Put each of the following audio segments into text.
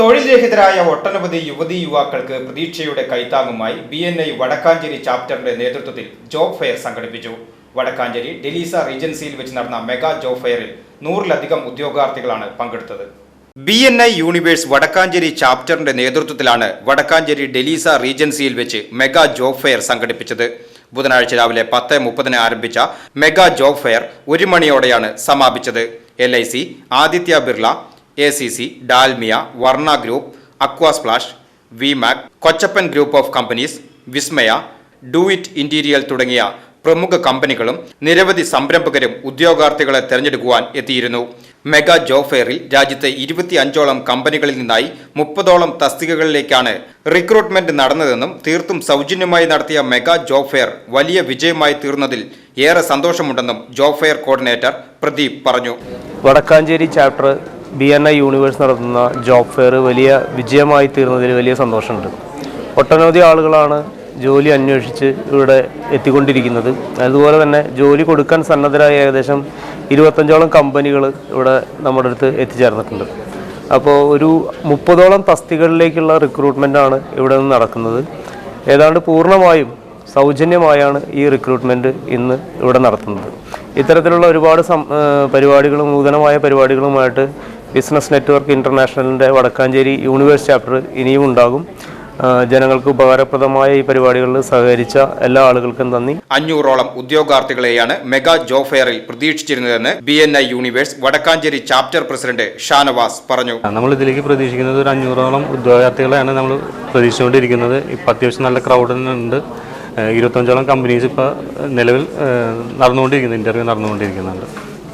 തൊഴിൽ രഹിതരായ ഒട്ടനവധി യുവതി യുവാക്കൾക്ക് പ്രതീക്ഷയുടെ കൈത്താങ്ങുമായി ബി എൻ ഐ വടക്കാഞ്ചേരി ചാപ്റ്ററിന്റെ നേതൃത്വത്തിൽ ജോബ് ഫെയർ സംഘടിപ്പിച്ചു. വടക്കാഞ്ചേരി ഡെലീസ റീജൻസിയിൽ വെച്ച് നടന്ന മെഗാ ജോബ് ഫെയറിൽ നൂറിലധികം ഉദ്യോഗാർത്ഥികളാണ് പങ്കെടുത്തത്. B N I universe Vadakkancherry ചാപ്റ്ററിന്റെ നേതൃത്വത്തിലാണ് വടക്കാഞ്ചേരി ഡെലീസ റീജൻസിയിൽ വെച്ച് മെഗാ ജോബ് ഫെയർ സംഘടിപ്പിച്ചത്. ബുധനാഴ്ച രാവിലെ പത്ത് മുപ്പതിന് ആരംഭിച്ച മെഗാ ജോബ് ഫെയർ ഒരു മണിയോടെയാണ് സമാപിച്ചത്. L I C Aditya Birla A C C Dalmia Varna group Aquasplash Vimak Kochappan group of companies Vismaya do it interior തുടങ്ങിയ പ്രമുഖ കമ്പനികളും നിരവധി സംരംഭകരും ഉദ്യോഗാർത്ഥികളെ തെരഞ്ഞെടുക്കുവാൻ എത്തിയിരുന്നു. മെഗാ ജോബ് ഫെയറിൽ രാജ്യത്തെ ഇരുപത്തി അഞ്ചോളം കമ്പനികളിൽ നിന്നായി മുപ്പതോളം തസ്തികകളിലേക്കാണ് റിക്രൂട്ട്മെന്റ് നടന്നതെന്നും തീർത്തും സൗജന്യമായി നടത്തിയ മെഗാ ജോബ് ഫെയർ വലിയ വിജയമായി തീർന്നതിൽ ഏറെ സന്തോഷമുണ്ടെന്നും ജോബ് ഫെയർ കോർഡിനേറ്റർ പ്രദീപ് പറഞ്ഞു. Vadakkancherry chapter B N I universe നടത്തുന്ന ജോബ് ഫെയർ വലിയ വിജയമായി തീർന്നതിൽ വലിയ സന്തോഷമുണ്ട്. ഒട്ടനവധി ആളുകളാണ് ജോലി അന്വേഷിച്ച് ഇവിടെ എത്തിക്കൊണ്ടിരിക്കുന്നത്. അതുപോലെ തന്നെ ജോലി കൊടുക്കാൻ സന്നദ്ധരായ ഏകദേശം ഇരുപത്തഞ്ചോളം കമ്പനികൾ ഇവിടെ നമ്മുടെ അടുത്ത് എത്തിച്ചേർന്നിട്ടുണ്ട്. അപ്പോൾ ഒരു മുപ്പതോളം തസ്തികളിലേക്കുള്ള റിക്രൂട്ട്മെന്റാണ് ഇവിടെ നിന്ന് നടക്കുന്നത്. ഏതാണ്ട് പൂർണമായും സൗജന്യമായാണ് ഈ റിക്രൂട്ട്മെന്റ് ഇന്ന് ഇവിടെ നടത്തുന്നത്. ഇത്തരത്തിലുള്ള ഒരുപാട് പരിപാടികളും നൂതനമായ പരിപാടികളുമായിട്ട് ബിസിനസ് നെറ്റ്വർക്ക് ഇന്റർനാഷണലിന്റെ വടക്കാഞ്ചേരി യൂണിവേഴ്സ് ചാപ്റ്റർ ഇനിയും ഉണ്ടാകും. ജനങ്ങൾക്ക് ഉപകാരപ്രദമായ ഈ പരിപാടികളിൽ സഹകരിച്ച എല്ലാ ആളുകൾക്കും നന്ദി. അഞ്ഞൂറോളം ഉദ്യോഗാർത്ഥികളെയാണ് മെഗാ ജോബ് ഫെയറിൽ പ്രതീക്ഷിച്ചിരുന്നതെന്ന് B N I universe Vadakkancherry chapter president Shanavas പറഞ്ഞു. നമ്മൾ ഇതിലേക്ക് പ്രതീക്ഷിക്കുന്നത് ഒരു അഞ്ഞൂറോളം ഉദ്യോഗാർത്ഥികളെയാണ് നമ്മൾ പ്രതീക്ഷിച്ചുകൊണ്ടിരിക്കുന്നത്. ഇപ്പം അത്യാവശ്യം നല്ല ക്രൗഡ് തന്നെ ഉണ്ട്. ഇരുപത്തഞ്ചോളം കമ്പനീസ് ഇപ്പോൾ നിലവിൽ നടന്നുകൊണ്ടിരിക്കുന്നു ഇന്റർവ്യൂ നടന്നുകൊണ്ടിരിക്കുന്നുണ്ട്.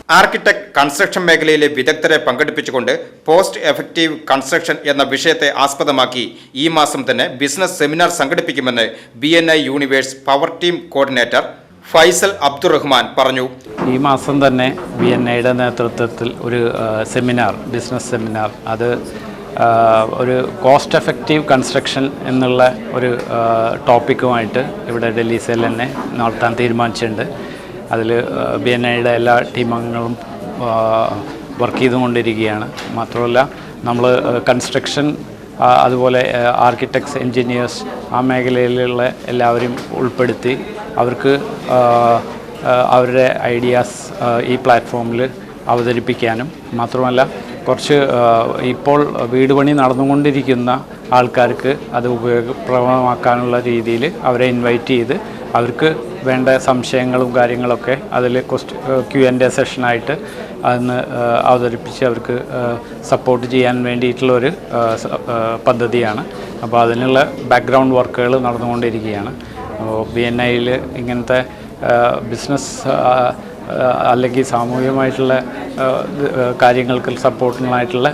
ആർക്കിടെക്ട് കൺസ്ട്രക്ഷൻ മേഖലയിലെ വിദഗ്ധരെ പങ്കെടുപ്പിച്ചുകൊണ്ട് പോസ്റ്റ് എഫക്റ്റീവ് കൺസ്ട്രക്ഷൻ എന്ന വിഷയത്തെ ആസ്പദമാക്കി ഈ മാസം തന്നെ ബിസിനസ് സെമിനാർ സംഘടിപ്പിക്കുമെന്ന് B N I universe power team coordinator Faisal Abdurahman പറഞ്ഞു. ഈ മാസം തന്നെ ബി എൻ ഐയുടെ നേതൃത്വത്തിൽ ഒരു സെമിനാർ ബിസിനസ് സെമിനാർ. അത് ഒരു കോസ്റ്റ് എഫക്റ്റീവ് കൺസ്ട്രക്ഷൻ എന്നുള്ള ഒരു ടോപ്പിക്കുമായിട്ട് ഇവിടെ ഡൽഹി തന്നെ നടത്താൻ തീരുമാനിച്ചിട്ടുണ്ട്. അതിൽ ബി എൻ ഐയുടെ എല്ലാ ടീമംഗങ്ങളും വർക്ക് ചെയ്തുകൊണ്ടിരിക്കുകയാണ്. മാത്രമല്ല നമ്മൾ കൺസ്ട്രക്ഷൻ അതുപോലെ ആർക്കിടെക്ട്സ് എൻജിനീയേഴ്സ് ആ മേഖലയിലുള്ള എല്ലാവരെയും ഉൾപ്പെടുത്തി അവർക്ക് അവരുടെ ഐഡിയാസ് ഈ പ്ലാറ്റ്ഫോമിൽ അവതരിപ്പിക്കാനും. മാത്രമല്ല കുറച്ച് ഇപ്പോൾ വീട് പണി നടന്നുകൊണ്ടിരിക്കുന്ന ആൾക്കാർക്ക് അത് ഉപയോഗപ്രദമാക്കാനുള്ള രീതിയിൽ അവരെ ഇൻവൈറ്റ് ചെയ്ത് അവർക്ക് വേണ്ട സംശയങ്ങളും കാര്യങ്ങളൊക്കെ അതിൽ ക്വസ്റ്റ് ക്യു ആൻഡ് എ സെഷനായിട്ട് അന്ന് അവതരിപ്പിച്ച് അവർക്ക് സപ്പോർട്ട് ചെയ്യാൻ വേണ്ടിയിട്ടുള്ളൊരു പദ്ധതിയാണ്. അപ്പോൾ അതിനുള്ള ബാക്ക്ഗ്രൗണ്ട് വർക്കുകൾ നടന്നുകൊണ്ടിരിക്കുകയാണ്. ബി എൻ ഐയിൽ ഇങ്ങനത്തെ ബിസിനസ് അല്ലെങ്കിൽ സാമൂഹികമായിട്ടുള്ള കാര്യങ്ങൾക്ക് സപ്പോർട്ടിനായിട്ടുള്ള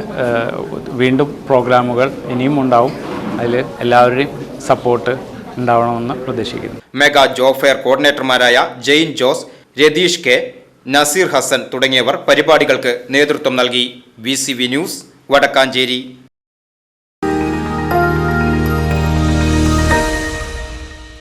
വീണ്ടും പ്രോഗ്രാമുകൾ ഇനിയും ഉണ്ടാവും. അതിൽ എല്ലാവരുടെയും സപ്പോർട്ട് ഉണ്ടാവണമെന്ന് പ്രതീക്ഷിക്കുന്നു. മെഗാ ജോബ് ഫെയർ കോർഡിനേറ്റർമാരായ ജെയിൻ ജോസ് രതീഷ് കെ നസീർ ഹസൻ തുടങ്ങിയവർ പരിപാടികൾക്ക് നേതൃത്വം നൽകി. V news Vadakkancherry.